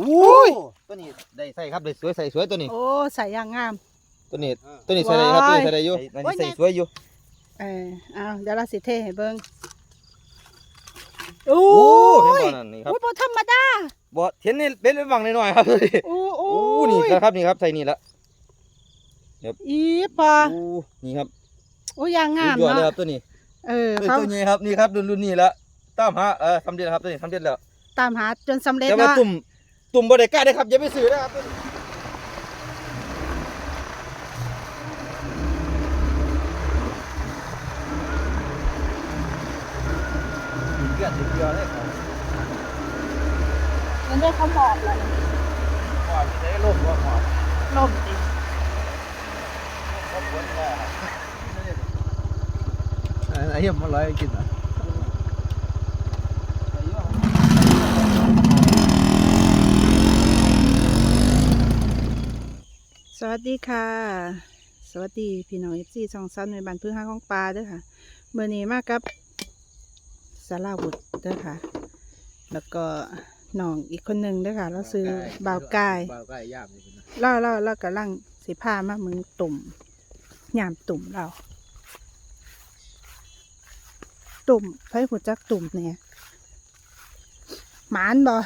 อุ้ยตัวนี้ได้ใส่ครับได้สวยใส่สวยตัวนี้ โอ้ใส่อย่างงาม ตัวนี้ตัวนี้ใส่ได้ครับตัวนี้ว้ายใส่ได้อยู่อันนี้ใส่สวยอยู่เออเอาเดี๋ยวเราสิเทให้เบิ่งโอ้โอ้เห็นยตอนนั้นนี่ครับโอ้ยบ่ธรรมดาบ่เห็นนี่เป็นบังหน่อยๆครับตัวนี้โอ้โอ้โอ้นี่ครับนี่ครับใส่นี่ละอีปอโอ้นี่ครับโอ้ยางงามสุดยอดเลยเนาะครับตัวนี้ เออตัวเขาตัวนี้ครับนี่ครับรุ่นรุ่นนี้ละตามหาเออสำเร็จแล้วครับตัวนี้สำเร็จแล้วตามหาจนสำเร็จแต่ว่าเนาะตุ่ม ตุ่มบ่ได้กล้าได้ครับอย่าไปซื้อนะครับตัวนี้เกลือติดเกลือเลยครับมันได้เขาหมอบเลยหอมที่ได้ลมว่าหอมลมดิเขาปวดว่าไอ้เหี้ยมันร้อยกินอะ วัสดีค่ะ สวัสดีพี่น้องเอฟซีช่องซันในบ้านพื้นห้างของปลาเด้อค่ะเมื่อนี้มากับสาราบุตรเด้อค่ะ แล้วก็น้องอีกคนหนึ่งเด้อค่ะ เราซื้อบ่าวกายบ่าวกายย่ามนี่นะเล่าเล่าเล่ากำลังสิพามามึงตุ่มยามตุ่มเรา ตุ่มไผหัวจักตุ่มเนี่ยหมานบ่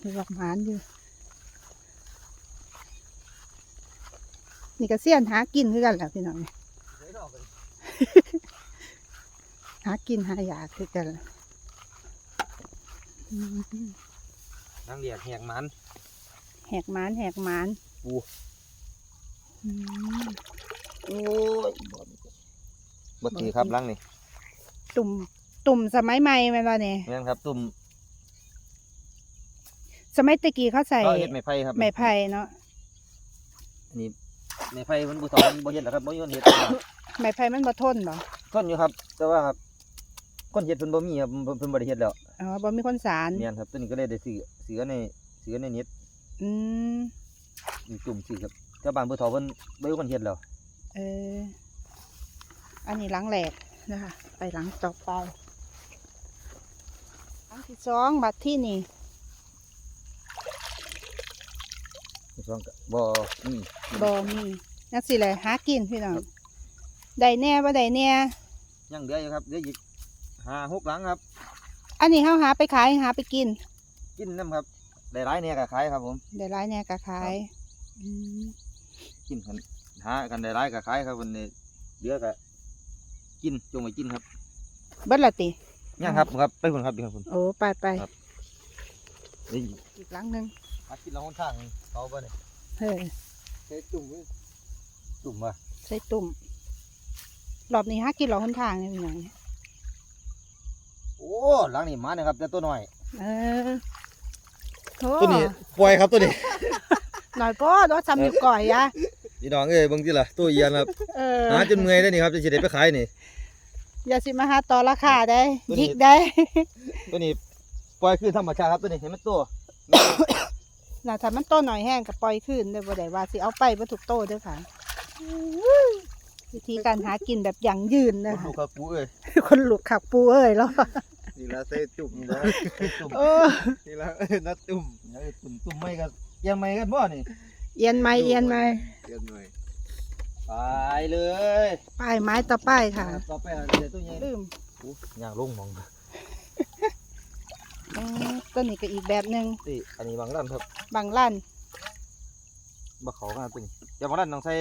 มีบอกหมานอยู่ นี่ก็เสี้ยนหากินคือกันแหละพี่น้องหากินหาอยากคือกันล่ะอืมนั่งเรียกแหกมันแหกหมานแหกหมานโอ้อืมโอ้ยบ่ตีครับลังนี่ตุ่มตุ่มสมัยใหม่แมันว่าเนี่ยแม่นครับ ตุ่มสมัยตะกี้เขาใส่ก็เฮ็ดไม้ไผ่ครับไม้ไผ่เนาะอั นนี้ไม้ไผ่มันบ่ทอนบ่เฮ็ดหรอกครับบ่ยอนเฮ็ดไม้ไผ่มันบ่ทนบ่ทนอยู่ครับ แต่ว่าครับคนเฮ็ดเพิ่นบ่มีครับเพิ่นเพิ่นบ่ได้เฮ็ดแล้วอ๋อบ่มีคนสารแม่นครับตัวนี้ก็เลยได้ซื้อซื้อในซื้อในเน็ตอืมมีตุ่มซื้อครับแต่บ้านบ่เฒ่าเพิ่นบ่มีคนเฮ็ดแล้วเอออันนี้หลังแหลกนะคะไปหลังต่อไปหลังที่สองบัดที่นี่ สองก็บ่มีบ่มีนักสิเลยหากินพี่น้องได้แน่บ่ได้แน่ยังเหลืออยู่ครับเหลืออีกห้าหกหลังครับ อันนี้เฮาหาไปขายหาไปกิน กินน้ำครับ ได้หลายแหน่ก็ขายครับผม ได้หลายแน่ก็ขายอืมกินกันหากันได้หลายก็ขายครับวันนี้เหลือก็กินจงไว้กินครับเบิดละติยังครับครับไปพุ่นครับไปพุ่นโอ้ไปไปครับนี่อีกหลังหนึง หากินแล้วคนทางเขาบ่นี่เฮ้ยใช้ตุ่มไว้ตุ่มว่าใส่ตุ่มรอบนี้หากินหลอกคนทางนี่เป็นหยังโอ้หลังนี่มาเนี่ยครับแต่ตัวน้อยเออโถตัวนี้ปล่อยครับตัวนี้ หน่อยพ่อรถซ้ำอยู่ก่อยยะพี่น้องเอ้ยเบิ่งสิล่ะตัวเอียนครับเออหาจนเมื่อยได้นี่ครับจะสิได้ไปขายนี่ อย่าสิมาหาต่อราคาได้ตัวนี้ยิกได้ ตัวนี้ปล่อยคือธรรมชาติครับตัวนี้เห็นมันตัว น่ะถ้ามันโตหน่อยแห้งก็ปล่อยขึ้นเด้อบ่ได้ว่าสิเอาไปบ่ถูกโตเด้อค่ะวิธีการหากินแบบยั่งยืนคนะนคะลูกครับปูเอ้ยคนลูกขักปูเอ้ยแล้วนี่ละใส่ตุ่มนี่ละตุ่มเออนี่ละเอ้ยนัดตุ่มเอ้ยตุ่มตุ่มไม่กันยังไม่กันบ่นี่เอียนไหมเอียนไหมเรียนหน่อยไปเลยป้ายไม้ต่อป้ายค่ะ ต่อไปเดี๋ยวตัวใหญ่ลืมอู้ย่างลงมอง อืมตัวนี้ก็อีกแบบหนึงติอันนี้บางร้านครับบางร้านบ่เขาครับตัวนี้อย่าบางร้านต้องใช้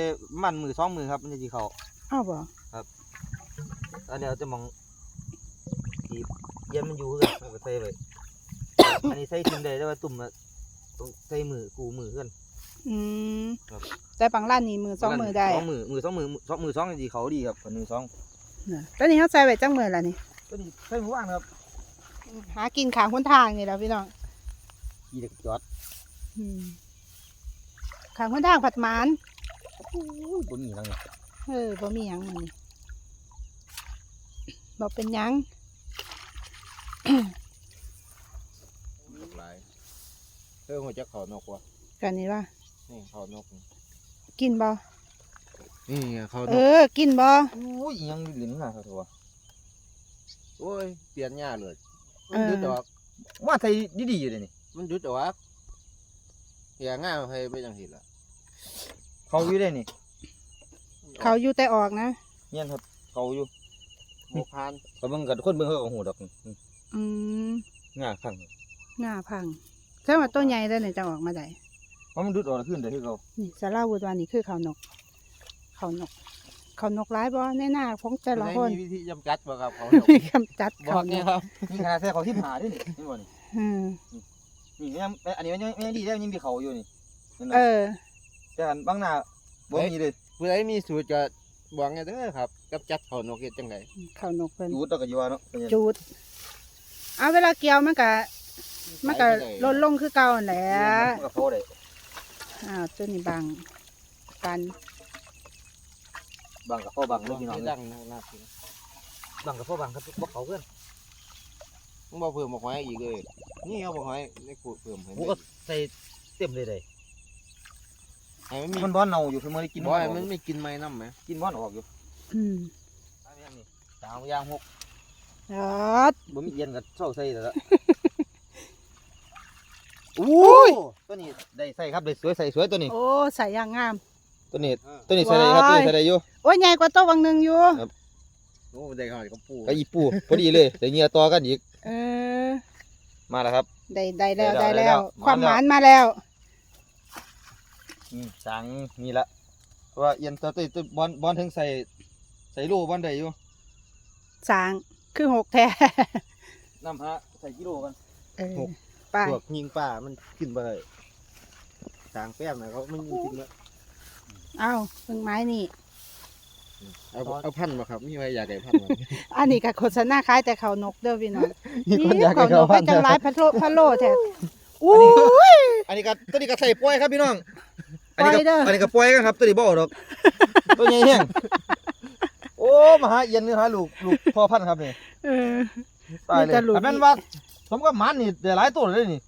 มันมือสองมือครับมันจะสิเขาอ้าวบ่อันนี้เราจะมองที่เย็นมันอยู่คือกันเอาไปใส่ไว้อันนี้ใส่ทิมได้แต่ว่าตุ่มอะต้องใส่มือกูมือเพื่อน อืมครับ แต่บางร้านนี่มือสองมือได้สองมือมือสองมือสองมือสองดีเขาดีครับคนมือสองน่ะตัวนี้เขาใส่ไว้จังมือละนี่ตัวนี้ใส่มือว่างครับ หากินขางคนทางนี่แหล้วพี่น้องยีเด็กจอดอืมขางคนทางผัดหมานอู้ยบนนี้นั่งนี่เออบ่มีหยังมันบ่เป็นหยังหลายเพิ่มหัวจักเขานกว่ะกันนี่ว่านี่เขานกนี่กินบ่นี่ไงเขานเอกอ กินบ่อู้ยยังลิ้นนะครับทัวโอ้ยเปลี่ยนหญ้าเลยเออ มันดูดอกว่าใส่ดีๆอยู่เลยนี่มันหยุดเอาวะอย่างง่ายไปไปจังสิล่ะเขาอยู่ได้นี่เขาอยู่แต่ออกนะเงี้ยครับเขาอยู่โมพานก็เบิ่งกันคนเบิ่งเขาก็หูดอกอืมง่าข้างหน้าพังใช่ว่าตัวใหญ่ได้เนี่ยจะออกมาได้เพราะมันดุดออกแล้วขึ้นได้คือเขานี่สาราวุธวานี่คือเขานก เขานก เขานกร้ายบ่แน่หน้าของแต่ละคนมีวิธีจำกัดบ่ครับเขามีคำจัดบอเขากนเนี่ยกครับนี่ขนาดแท้เขาที่ผ่าด้วยนี่นี่บ่นี่อืมนี่ยังอันนี้มันยังยังดีแล้วยังมีเขาอยู่นี่นั่นเอน่ะอแต่อันบางหน้าบ่มีเลยผู้ใดมีสูตรจะบอกไงเด้อครับ กับจัดเขานกเฮ็ดจังไดเขานกเพิ่น จูดแล้วก็อยู่ว่าเนาะเป็นหยังจูด เอาเวลาเกี่ยวมันก็มันก็ลดลงคือเก่านั่นแหละมันก็เขาได้อ้าวตัวนี้บังกัน บางกับพ่อบางลลูอกงพี่น้องให้ดังนะน่ากินบางกับพ่อบางครับบ่เขาเพื่อนมึงบ่เพิ่มบ่หอยอีกเลยนี่เอาบ่หอยในขวดเพิ่มให้กูก็ใส่เต็มเลยเลยให้มันมีมันบ่เน่าอยู่คือมันได้กินบ่ให้มันไม่กินไม้น้ำไหมกินบ่ออกอยู่อืมอันนี้นี่สามยางหกยอดบ่มีเย็นกับเช้าใส่แล้วละอุ้ยตัวนี้ได้ใส่ครับได้สวยใส่สวยตัวนี้โอ้ใส่อย่างงาม ตัวนี้ตัวนี้ใส่ได้ครับตัวนี้ใส่ได้อยู่โอ้ยใหญ่กว่าตัววังหนึ่งอยู่โอ้ได้หอยกับปูก็อีปูพอดีเลยได้เหงื่อต่อกันอีกเออมาแล้วครับ ได้ได้แล้วได้ได้แล้แล้ววความหานมามแล้วมาแล้วอืมสังมีละเพราะว่าเอียนตัวตัวตัวบอลบอลถึงใส่ใส่โลบอลได้อยู่สางคือหกแท้น้ำฮะใส่กิโลกันเออไปพวกยิงป่ามันกินบ่ได้ทางแป้มน่ะเขามันกินแล้ว เอาเพิ่งไม้นี่ เอา เอาพันมาครับ มีใครอยากได้พันมา อันนี้ก็โฆษณาคล้ายแต่เขานกเด้อพี่น้องมีคนอยากเขาให้นเขากพัให้นจังไรพะโลพะโลแท้อู้ย อันนี้ก็ตัวนี้ก็ใส่ปล่อยครับพี่น้อง อันนี้ปล่อยเด้ก็ออั อันนี้ก็ปล่อยกันครับ ตัวนี้บ่ออกดอก ตัวใหญ่แห้งโอ้มาหาเอียนนี่หาลูกลูกพ่อพันธุ์ครับนี่เออ ตายเลยมีแต่ลูก อันนั้นว่าผมก็มันนี่ได้หลายตัวเลยนี่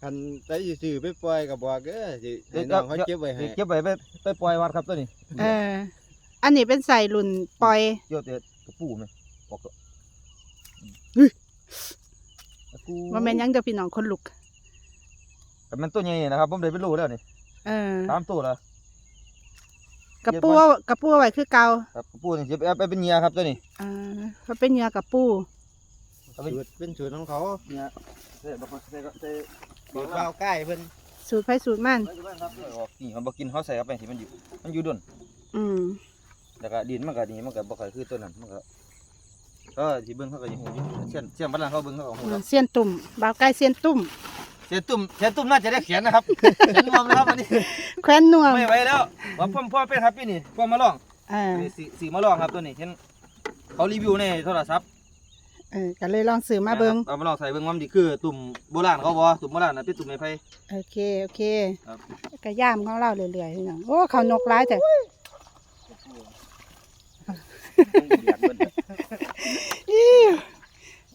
คันได้ซื้อไปปล่อยกับบอกเด้อสิให้น้องเขาเก็บไว้ให้เก็บไว้ไปไปปล่อยวัดครับตัวนี้เออ อันนี้เป็นใส่รุ่นปล่อยโยเตะกระปูไหมบอกตัวว่าแม่นยังเด้อพี่น้องคนลุกแต่มันตัวใหญ่นะครับผมได้เป็นลูกแล้วนี่เออสามตัวแล้วกระปูกระปูไว้คือเก่าครับกระปูนี่จะเอาไปเป็นเหยื่อครับตัวนี้เออเขาเป็นเหยื่อกระปูเอาไปสูตรเป็นสูตรของเขาเหยื่อใส่บอกใส่ใส่ สูตรข้าวใกล้เพิ่นสูตรไผสูตรมันใส่บ้านครับเอาออกนี่เขาบอกกินเขาใส่เข้าไปที่มันอยู่ มันอยู่ดุนอืมแล้วก็ดินมันก็นี่มันก็บ่ค่อยคือตัวนั้นมันก็ก็ที่เบิ่งเขาก็ยังหูอยู่เสียนเสียนบ้านหลังเขาเบิ่งเขาก็หูแล้วเสียนตุ่มบ่าวไก่เสียนตุ่มเสียนตุ่มเสียนตุ่มน่าจะได้เขียนนะครับเขียนรวมนะครับอันนี้แคว้นนวมไม่ไหวแล้วว่าพ่อพ่อเป็นครับพี่นี่พ่อมาลองเออนี่สีสีมาลองครับตัวนี้เห็นเขารีวิวในโทรศัพท์ เออก็เลยลองซื้อมาเบิ่งเอามาลองใส่เบิ่งว่ามันดีคือ ตุ่มโบราณเขาบ่ตุ่มโบราณน่ะเป็นตุ่มไม้ไผ่โอเคโอเคครับกระย่ามของเราเรื่อยๆพี่น้องโอ้เขานกร้ายแต่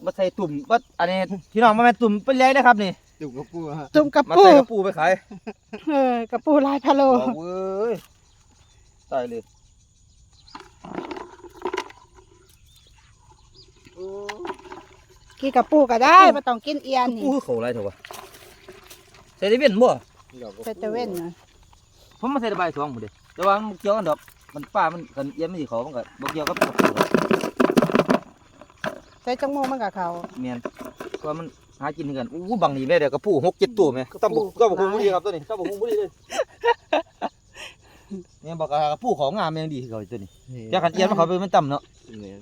มาใส่ตุ่มว่าอันนี้พี่น้องมาแม่นตุ่มเป็นไรนะครับนี่จุกกับปูฮะตุ่มกระมาปูใส่กระปูไปขายเออกระปูลายพะโลเอาเว้ยตายเลย กินกระปูก็ได้ไม่ต้องกินเอียนนี่ปูคือเขาไรเถอะวะใส่ได้เวียนบ่เซตเว่นนะผมมาใส่ได้ใบายสองหมดเด้แต่ว่ามันเกี่ยวกันดอกมันป้ามันกันเอียนไม่สิเขามันก็บ่เกี่ยวกับกระปูหรอกใส่จังโมมันกับเขาแม่นเพราะมันหากินกันอู้บังนี่แม่เดี๋ยวกระปูหกเจ็ดตัวแม่ต้องบุกต้องบุกบุรีครับตัวนี้ต้องบุกบุรีเลยเนี่ยบอกกระปูของงามแม่งดีคือเขาตัวนี้อยากกันเอียนมันเขาไปมันต่ำเนาะ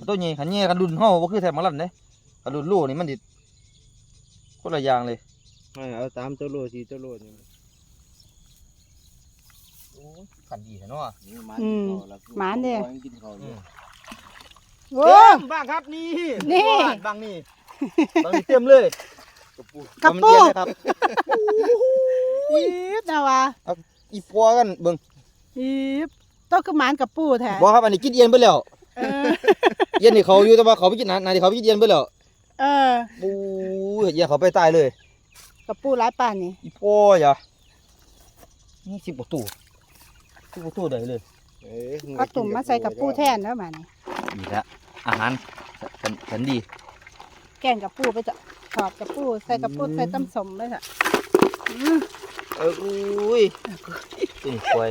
ตัวใหญ่ขันใหญ่กันรุ่นเฮาบ่คือแถมมาลั่นเด้กันรุ่นลูกนี่มันดิคนละอย่างเลยไม่เอาตามตัวโลสีตัวโลนี่ โอ้ขันดีแท้เนาะกินเขาอืมโอ้ เต็มบ้างครับนี่นี่ บ้างนี่บางนี่เต็มเลยกระปูกระปูเอามันเอียนเลยครับอีบนะวะอีปัวกันเบิ่งอีบต้องคือหมานกระปูแท้บ่ครับอันนี้กินเอียนไปแล้วเออเอียนนี่เขาอยู่แต่ว่าเขาไปกินนานนที่เขาไปกินเอียนไปแล้ว เออปูเอียนเขาไปตายเลยกระปูร้ายป่านนี่อีปัวอย่านี่สิบกว่าตู้สิบกว่าตู้ได้เลยเอ้ยก็ตุ่มมาใส่กระปูแทนแล้วมานี่นี่ละอาหารสันสันดี แกงกระปูไปจะถอดกระปูใส่กระปูใส่ตำสมเลยค่ะอืมเอออุ้ยนี่ปล่อย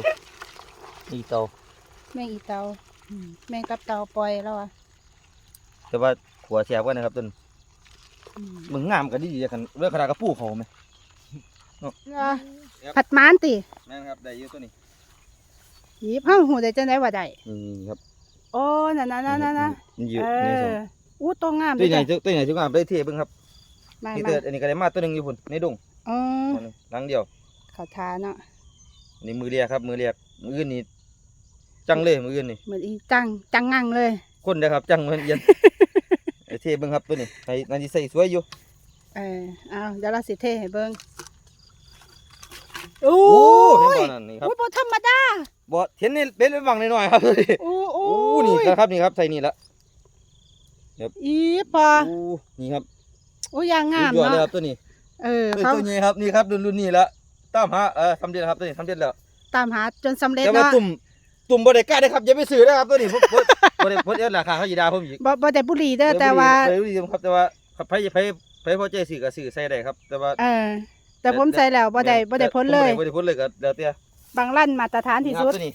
นี่เตาแมงอีเตาอืมแมงตับเตาปล่อยแล้วอะแต่ว่าขัวแสบกันนะครับต้นอื มมึงงามกันดีๆกันเรื่องขนาดกระปูเขาไหมอะผัดหมานติแม่นครับได้เยอะตัวนี้หยิบเฮาหูได้จังได๋ว่าได้นี่ครับโอ้นั่นๆๆๆๆนี่เยอะเอนี่สองออู้ตัวงามตัวใหญ่จ้ะตัวใหญ่จุกงามได้เทียบเบิ่งครับมานี่มาเตืออันนี้ก็ได้มาตัวหนึงอยู่พุ่นในดงอ๋ออันนี้หลังเดียวเขาทาเนาะอันนี้มือเรียกครับ มือเรียกมืออื่นนี่จังเลยมืออื่นนี่เหมือนอีจังจังงังเลยคนเด้อครับ จังมันเย็น ไอ้เทียบเบิ่งครับตัวนี้ไอ้นั่นสิใส่สวยอยู่เออเอาเดี๋ยวเราสิเทให้เบิ่งโอ้โอ้เห็นยตอนนั้นนี่ครับโอ้ยบ่ธรรมดาบ่เห็นนี่เป็นเป็นบังหน่อยๆครับตัวนี้โอ้โอ้โอ้นี่ครับนี่ครับใส่นี่ละอีปอโอ้นี่ครับโอ้ยางงามสุดยอดเลยคเนาะรับตัวนี้ เออตัวเขาตัวนี้ครับนี่ครับรุ่นรุ่นนี้ละตามหาเออสำเร็จแล้วครับตัวนี้สำเร็จแล้วตามหาจนสำเร็จแต่ว่าเนาะตุ่มตุ่มบ่ได้กล้าได้อครับอย่าไปซื้อนะครับตัวนี้ผมผม บ่ได้บ่ได้ราคาเขาสิด่าผมอีกบ่บ่ได้บุหรี่เด้อแต่ว่าเลยบ่ดีครับแต่ว่าครับไผไผไผพอใจซื้อก็ซื้อใส่ได้ครับ แต่ว่าเออ แต่ผมใส่แล้วบ่ได้บ่ได้พ้นเลยบ่ได้พ้นเลยก็แล้วแต่บางลั่นมาตรฐานที่สุดนี่ครับตัวนี้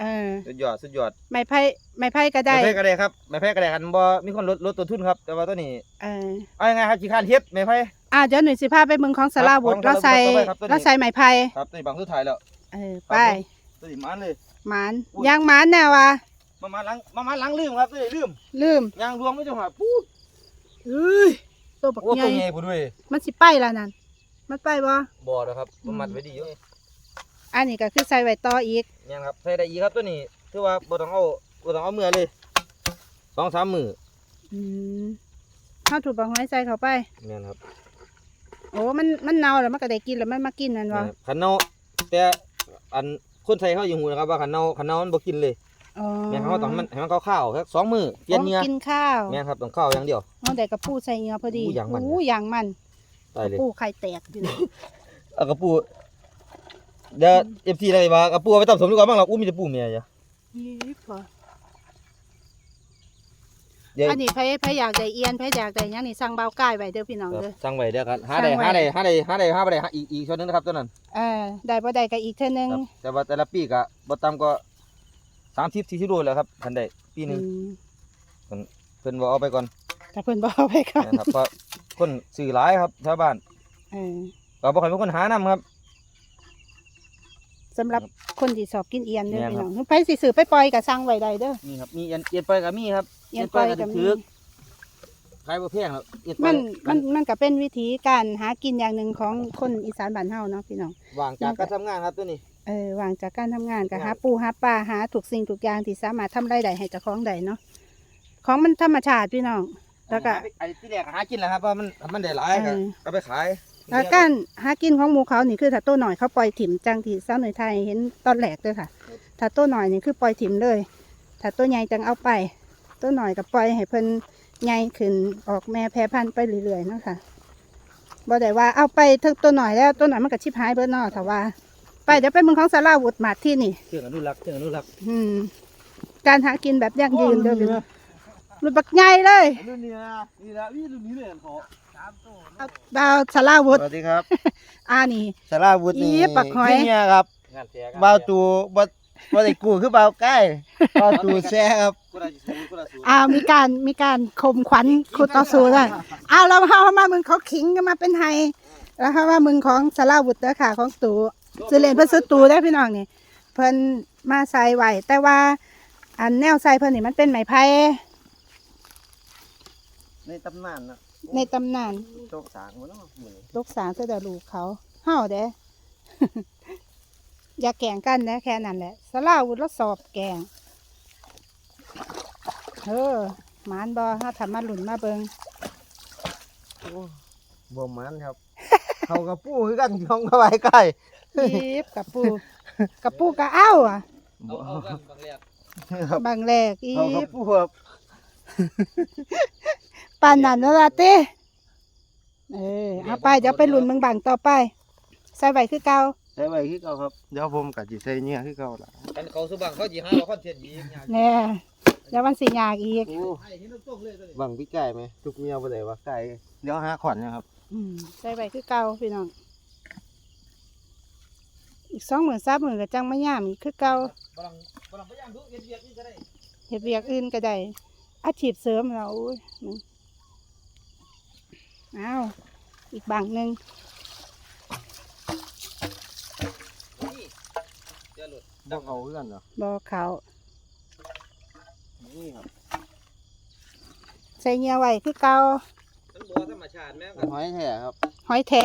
เออสุดยอดสุดยอดไม้ไผ่ไม้ไผ่ก็ได้ไม่แพ้ก็ได้ครับไม่แพ้ก็ได้กันบ่มีคนลดลดต้นทุนครับ แต่ว่าตัวนี้เออเอายังไงครับขี้คร้านเฮ็ดไม่แพ้อ่าเดี๋ยวหนูสิพาไปเมืองของสลาวุธของเราใส่สลาวุธต่อไปครับตัวนี้เราใส่ไม้ไผ่ครับตัวนี้บางสุดท้ายแล้วเออครับไปตัวนี้มันเลยหมานอุ้ยยางหมานแน่ว่ะ มามาหลังมามาหลังลืมครับตัวนี้ลืมลืมยางรวมไม่จังหวะปูดเอ้ยตัวบักโอ้ใหตัญ่วใหญ่พุ่นเว้ยมันสิไปแล้วนั่นมันไปบ่บ่แล้วครับมันมัดไว้ดีอยู่อันนี้ก็คือใส่ไว้ต่ออีกยังครับใส่ได้อีกครับตัวนี้ถือว่าบ่ต้องเอาบ่ต้องเอามือเลยสองสามมืออืมข้าวถูกบังไว้ใส่เข้าไปแม่นครับโอ้มันมันเน่าแล้วมันก็ได้กินแล้วมันมากินนั่นวะแม่นคันเนาแต่อันคนไทยเขาอยู่หูนะครับว่าคันเนาคันเนามันบ่กินเลยอ๋อ แม่นเขาต้องให้มันให้มันข้าวๆสักสองมือเปลี่ยนเหงื่อกินข้าวแม่นครับต้องข้าวอย่างเดียว เอาแต่กระปูใส่เหงือพอดีอู้อย่างมัน อู้อย่างมันตายเลยปูไข่แตกอยู่เอากระปูเดี๋ยวเอฟซีอะไรมากระปูเอาไปตับสมดีกว่าบ้างเราอู้มีแต่ปูเมียจ้ะยี่ปอเดี๋ยวอันนี้ไผไผอยากได้เอียนไผอยากได้หยังนี่สั่งเบาใกล้ไว้เด้อพี่น้องครับเด้อ สั่งไว้เดี๋ยวครับหาได้สั่งไว้หาได้หาได้หาได้หาบ่ได้หาอีกอีกชุดนึงนะครับตัวนั้น เออได้บ่ได้ก็อีกเท่านึง ครับแต่ว่าแต่ละปีก็บ่ต่ำก็ สามสิบสี่สิบโลแล้วครับทันได้ปีหนึงอืมเพิ่นบ่เอาไปก่อนถ้าเพิ่นบ่เอาไปก่อนนะครับเพราะคนซื้อหลายครับชาวบ้านเออก็บ่ค่อยมีคนหานํครับ สำหรับคนที่ชอบกินเอียนเด้อแม่นพี่ครัน้บองไผสิซื้อไปปล่อยก็สั่งไว้ได้เด้อนี่ครับมีเอียนเอียนไปก็มีครับเอียนปล่อยก็เอีมียนไปขายบ่แพงครับเอียนไปมันมันมันก็เป็นวิธีการหากินอย่างหนึ่งของคนอีสานบ้านเฮาเนาะพี่น้อง ว่างจากการทำงานครับตัวนี้ เออวางจากการทำงานก็ครัหาบปูหาปลาหาถูกสิ่งถูกอย่างที่สามารถทำรายได้ให้เจ้าของได้เนาะของมันธรรมชาติพี่น้อง แล้วก็ไอ้ที่แรกหากินแหล้วครับว่ามันมันได้หลายก็เออก็ไปขายแล้วการหากินของหมูเขานี่คือถ้าตัวหน่อยเขาปล่อยถิ่มจังที่สาวหน่อยไทยเห็นตอนแรกเลยค่ะ ถ้าตัวหน่อยนี่คือปล่อยถิ่มเลย ถ้าตัวใหญ่จังเอาไปตัวหน่อยก็ปล่อยให้เพิ่นใหญ่ขึ้นออกแม่แพร่พันธุ์ไปเรื่อยๆเนาะค่ะบ่ได้ว่าเอาไปถึงตัวหน่อยแล้วตัวหน่อยมันก็ชิบหายเบิดเนาะถ้าว่า ไปเดี๋ยวไปเมืองของสาราวุธมาที่นี่เชื่ออนุรักษ์เชื่ออนุรักษ์อืมการหากินแบบยั่งยืนเด้อพี่น้องมันบักใหญ่เลยรุ่นนี้นะนี่นะวิ่งรุ่นนี้เลยเขาดาวสาราวุธสวัสดีครับอ่านี่สาราวุธนี่อีปักหอยที่เนี่ยครับงานแท้เบาตูบ่บ่ได้กูคือเบาใกล้เบาตูแซ่ครับกูได้สูงกูได้สูงอ้าวมีการมีการข่มขวัญคูต่อสู้เลยอ้าวเราเฮามามึงเขาขิงกันมาเป็นไฮแล้วเฮาว่ามึงของสาราวุธเด้อค่ะของตู ซื้อเล่นเพิ่นซื้อตูได้อพี่น้องนี่ เพิ่นมาใส่ไว้แต่ว่า อันแนวใส่เพิ่นนี่มันเป็นไม้ไผ่ในตำนานนะในตำนานโชคสางบ่เนาะมื้อนี้ลูกสาวเสอดลูกเขาเฮาเด้ อย่าแก่งกันนะแค่นั้นแหละสลาวุธแล้วสอบแกงเออหมานบอถ้าทำมาหลุนมาเบิง โอ้บ่มันครับ เขากับปูคือกันของเข้าไปใกล้ยิบกับปูกับปูกะเอ้าอะเอาเอากันบางแรกครับบางแรกอีเขากับบปูครับปานนันนั่นละเต้เออเอาไปเดี๋ยวไปหลุนเมืองบังต่อไป ใส่ไว้คือเก่าใช้ไว้คือเก่าครับเดี๋ยวผมก็สิใส่เนี่ยคือเก่าล่ะกันเขาสุบังเขาจีห้าว่าคอนเทนต์อีกอย่างแน่เดี๋ยวมันสิยากอีกโอ้บังพี่ไก่ไหมทุกเมียไปไหนวะไก่เดี๋ยวหาขวัญนะครับอืม ใส่ใบคือเก่าพี่น้อง อีกสองหมื่นสามหมื่นก็จังไม่ย่ามอีกคือเก่าบลังบลังพยายามดูเย็นเวียกนี่ก็ได้เฮ็ดเวียกอื่นก็ได้อาชีพเสริมเราอุ้ยอืมอ้าวอีกบางหนึ่งนี่เจอหลุดดังเอาเพื่อนเหรอบอเขานี่ครับใส่เงียไว้คือเก่า มันบัวธรรมชาติแม่งกับหอยแท้ครับหอยแท่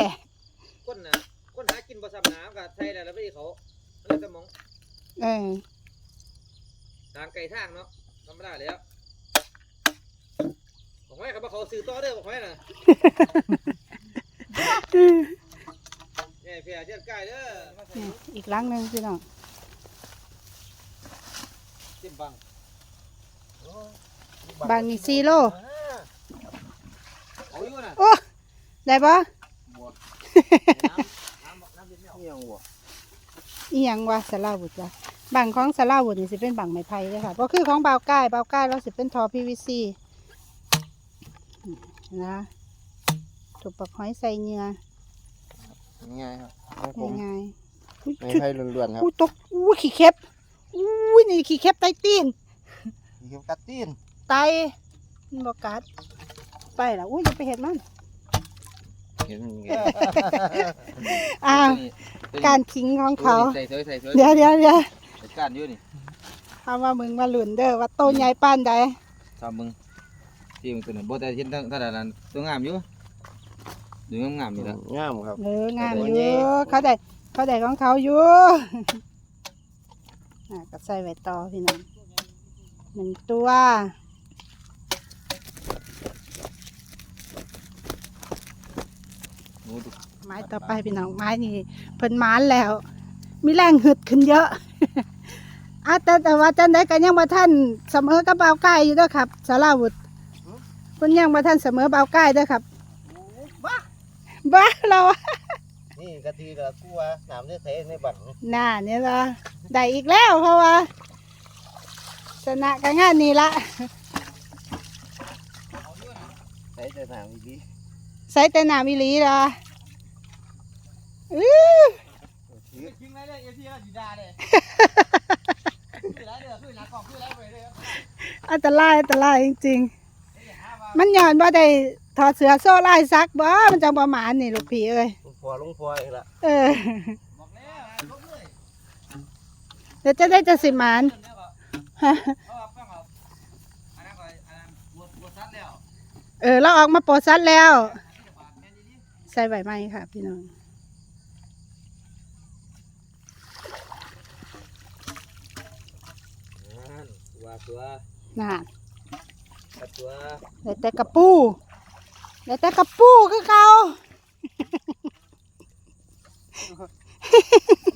ก้นน่ะก้นหากินบ่ซ้ำน้ำกับไทยแล้วแล้วไปเขาแล้วสมองเออทางไก่ทางเนาะธรรมดาแล้วบอกไว้ครับว่าเขาซื้อต่อเด้อบอกไว้น่ะเนี่ยเพียเจ้าไก่เด้อมาใส่นี่อีกหลังหนึ่งพี่น้องจิ้มบังบางนี่ซีโล เอาอยู่น่ะโอ้ได้ปะน้ำน้ำเย็นไม่ออกเมี่ยงบ่อีหยังวะสลาวุธจ้ะบางของสลาวุธนี่สิเป็นบางไม้ไผ่เลยค่ะก็คือของเบาวก้ายเบาวก้ายเราสิเป็นทอ PVC นะถูกปักหอยใส่เนื้อง่ายครับของผมง่ายๆอุ้ยไม่ชุดไผ่ล้วนๆครับอุ้ยตกอุ้ยขี้เข็บอุ้ยนี่ขี้เข็บไตตีน มีเข็มกัดตีนไตมันบอกกัด ไปแล้วอุ้ยอย่าไปเห็ดมัน เห็นมันไงอ้าวการขิงของเขาใส่เถอะใส่เถอะเดี๋ยวเดี๋ยวเดี๋ยวจัดการอยู่นี่เอาว่ามึงมาหลุนเด้อว่าโตใหญ่ปานใดทำมึงที่มึงตัวนั้นบ่ได้เห็นทั้งท่านั้นตัวงามอยู่ดูงามๆนี่ละงามครับ เอองามโตอใหญ่ยู่เขาได้เขาได้ของเขาอยู่อะก็ใส่ไว้ต่อพี่น้องหนึ่งตัว โอ้ดู ไม้ต่อไปพี่น้องไม้นี่เพิ่นหมานแล้ว มีแรงหึดขึ้นเยอะอาแต่แต่ว่าจันได้กันยังบ่ท่านเสมอกับเบาวใกล้อยู่เด้วยครับสาราวุธเพิ่นยังบ่ท่านเสมอเบาวใกล้เด้อครับบ้าบ้าเราอะนี่กะทิกับกัวน้ำได้ใส่ในบังน่าเนี่ยละได้อีกแล้วเพราะว่าชนะกันงานนี้ละใส่แต่น้ำดีใส่แต่หนามิลีละอื้อ ทิ้งไรเลยเอฟซีก็สีดาเลยคือไรเด้อคือหนักกล่องคือไรไปเลยอันตรายอันตรายจริงๆ มันย้อนว่าได้ถอดเสือโซ่ลายซักบ่มันจังประมาณนี่ลูกพี่เอ้ยลุงพอลุงพออีกละเออบอกแล้วลุกเลยเดี๋ยวจะได้จะสิหมานเดี๋ยวก็ฮะเอาเอาเอาอันนั้นก็อันนั้นบวชบวชซัดแล้วเออเราออกมาโปรดซัดแล้วที่บาทแม่นดีใส่ใบไม้ค่ะพี่น้อง นั่น ตัวตัวน่ะตัวได้แต่กระปูได้แต่กระปูคือเก่า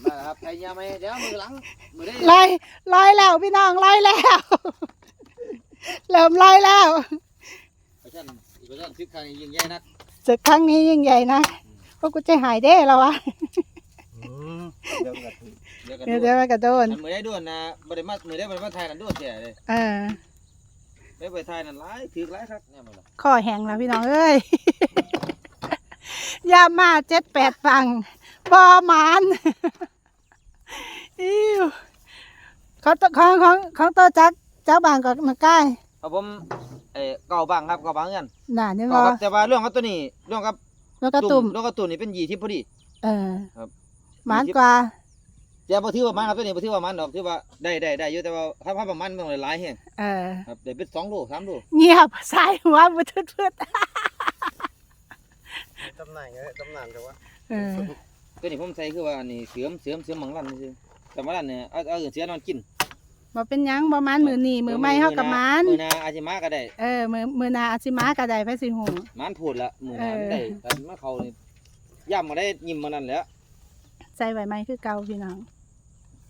มาครับใครยาไหมเดี๋ยวมือหลังมือได้ลอยลอยแล้วพี่น้องลอยแล้วเริ่มลอยแล้วไปท่านอีกไปท่านทึกครั้งยิ่งใหญ่นักศึกครั้งนี้ยิ่งใหญ่นะพวกกูจะหายได้แล้ววะเดี๋ยวกะทิ เดี๋ยวกันเดี๋ยวเดี๋ยวมันกระโดนอันมือได้ด่วนนะบ่ได้มามือได้บ่ได้มาถ่ายนั่นด่วนแท้เลยเออได้ไปถ่ายนั่นหลายถือหลายครับเนี่ยมันล่ะข้อแห้งแล้วพี่น้องเอ้ยยามาเจ็ดแปดฟังบอหมานอิ้วเขาตของของของตัวจักเจ้าบางก็มาใกล้ครับผมเอ่อเก่าบางครับเก่าบางเงินน่ะนี่บเก่าอครับแต่ว่าเรื่องกับตัวนี้เรื่องกับแล้วก็ตุ่มเรื่องกับตัวนี้เป็นยีที่พอดี เออครับหมานกว่า แต่บ่ถือว่ามันครับตัวนี้บ่ถือว่ามันดอกถือว่าได้ได้ได้อยู่แต่ว่าถ้าถ้าประมาณมันต้องหลายแฮงเออ ครับได้เป็น2โล3โลเงียบสายหัวบุทึดพืดตำนานไงตำนานแต่ว่าเออตัวนี้ผมใส่คือว่าอันนี้เสื่อมเสื่อมเสื่อมหมังลั่นซื่อแต่ว่าลั่นเนี่ยเอาเอาอื่นเสียนอนกินบ่เป็นหยังบ่หมานมือนี่มือไม่เฮากับหมานมือหนาอาจสิมาก็ได้เออมือมือหนาอาจสิมาก็ได้ไปสิหูหมันพูดละมือหนาเออมันได้แต่มาเขานี่ย่ำมาได้ยิ้มมานั่นแหล้วใส่ไว้ไหมคือเก่าพี่น้อง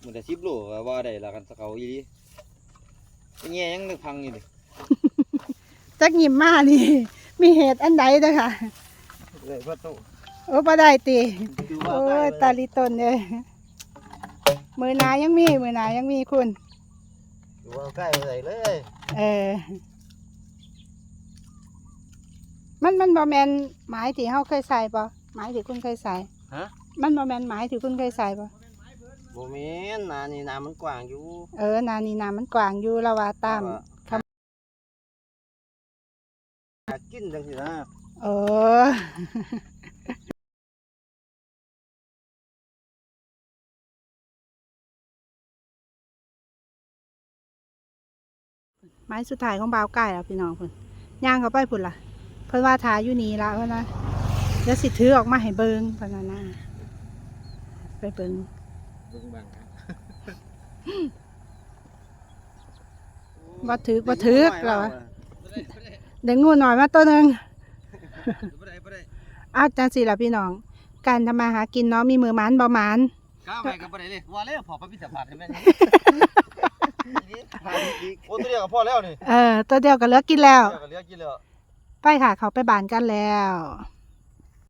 มันได้10โลก็ว่าได้ละกันสะเขาอีหลีไอ้แง่ยังนึกพังอยู่ดิจักหยิมมานี่ มีเหตุอันใดเด้อค่ะ เลยประตูโอ้บ่ได้ติดูว่าโอ้ใกล้ยตาลิตนเลยมือหนายังมี มือหนายังมีคุณมอยู่เอาใกล้ไปใส่เลยเออ มันมันบ่แม่นหมายที่เฮาเคยใส่บ่หมายที่คุณเคยใส่ ฮะมันบ่แม่นหมายที่คุณเคยใส่บ่ บ่แม่นนานี่น้ำมันกว้างอยู่เออนานี่นามันกว้างอยู่แล้วว่าตามคอยากกินจังซี่นะเออ ไม้สุดท้ายของบ่าวไก่แล้วพี่น้องเพิ่นย่างเข้าไปพุ่นล่ะ เพิ่นว่าทาอยู่นี่ละเพิ่นนะเดี๋ยวสิถือออกมาให้เบิ่งเพิ่นน่ะนะไปเบิ่ง เบิ่งบังครับบ่ถือบ่ถือแล้ววะเด็กงูหน่อยมาตัวหนึง บ่ได้บ่ได้อ้าวจังสิล่ะพี่น้อง การทำมาหากินเนาะมีมือหมันบ่หมันก้าวไปก็บ่ได้เลยว่าแล้วพอไปพิจารณาให้แม่นโอ้ตัวเดียวก็พอแล้วนี่เออตัวเดียวก็เหลือกินแล้ว เดียวก็เหลือกินแล้ว ไปค่ะเขาไปบานกันแล้ว